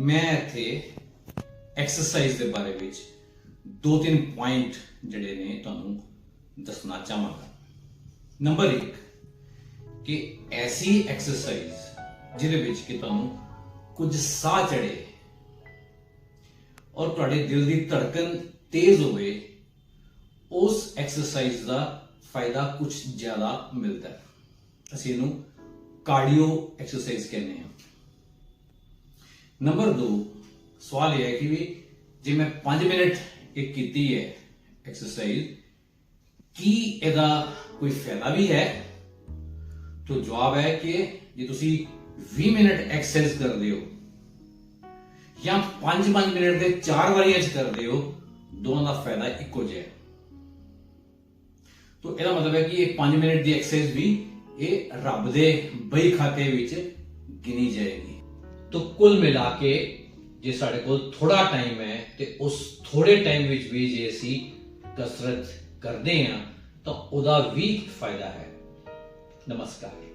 ਮੈਂ ਇੱਥੇ ਐਕਸਰਸਾਈਜ਼ ਦੇ ਬਾਰੇ ਵਿੱਚ ਦੋ ਤਿੰਨ ਪੁਆਇੰਟ ਜਿਹੜੇ ਨੇ ਤੁਹਾਨੂੰ ਦੱਸਣਾ ਚਾਹਾਂਗਾ। ਨੰਬਰ 1 ਕਿ ਐਸੀ ਐਕਸਰਸਾਈਜ਼ ਜਿਹਦੇ ਵਿੱਚ ਕਿ ਤੁਹਾਨੂੰ ਕੁਝ ਸਾਹ ਚੜੇ ਔਰ ਤੁਹਾਡੇ ਦਿਲ ਦੀ ਧੜਕਨ ਤੇਜ਼ ਹੋਵੇ, ਉਸ ਐਕਸਰਸਾਈਜ਼ ਦਾ ਫਾਇਦਾ ਕੁਝ ਜ਼ਿਆਦਾ ਮਿਲਦਾ ਹੈ। ਅਸੀਂ ਇਹਨੂੰ ਕਾਰਡੀਓ ਐਕਸਰਸਾਈਜ਼ ਕਹਿੰਦੇ ਹਾਂ। ਨੰਬਰ 2 ਸਵਾਲ ਇਹ ਹੈ ਕਿ ਵੀ ਜੇ ਮੈਂ 5 ਮਿੰਟ ਇਹ ਕੀਤੀ ਹੈ ਐਕਸਰਸਾਈਜ਼ ਕੀ ਇਹਦਾ ਕੋਈ ਫਾਇਦਾ ਵੀ ਹੈ? ਤਾਂ ਜਵਾਬ ਹੈ ਕਿ ਜੇ ਤੁਸੀਂ 20 ਮਿੰਟ ਐਕਸਰਸਾਈਜ਼ ਕਰਦੇ ਹੋ ਜਾਂ 5-5 ਮਿੰਟ ਦੇ 4 ਵਾਰੀਆਂ ਚ ਕਰਦੇ ਹੋ, ਦੋਵਾਂ ਦਾ ਫਾਇਦਾ ਇੱਕੋ ਜਿਹਾ ਹੈ। ਤੋ ਇਹਦਾ ਮਤਲਬ ਹੈ ਕਿ ਇਹ 5 ਮਿੰਟ ਦੀ ਐਕਸਰਸਾਈਜ਼ ਵੀ ਇਹ ਰੱਬ ਦੇ ਬਈ ਖਾਤੇ ਵਿੱਚ ਗਿਣੀ ਜਾਏਗੀ। ਤੋ ਕੁੱਲ ਮਿਲਾ ਕੇ ਜੇ ਸਾਡੇ ਕੋਲ ਥੋੜਾ ਟਾਈਮ ਹੈ ਤੇ ਉਸ ਥੋੜੇ ਟਾਈਮ ਵਿੱਚ ਵੀ ਜੇ ਅਸੀਂ ਕਸਰਤ ਕਰਦੇ ਹਾਂ ਤਾਂ ਉਹਦਾ ਵੀ ਫਾਇਦਾ ਹੈ। ਨਮਸਕਾਰ।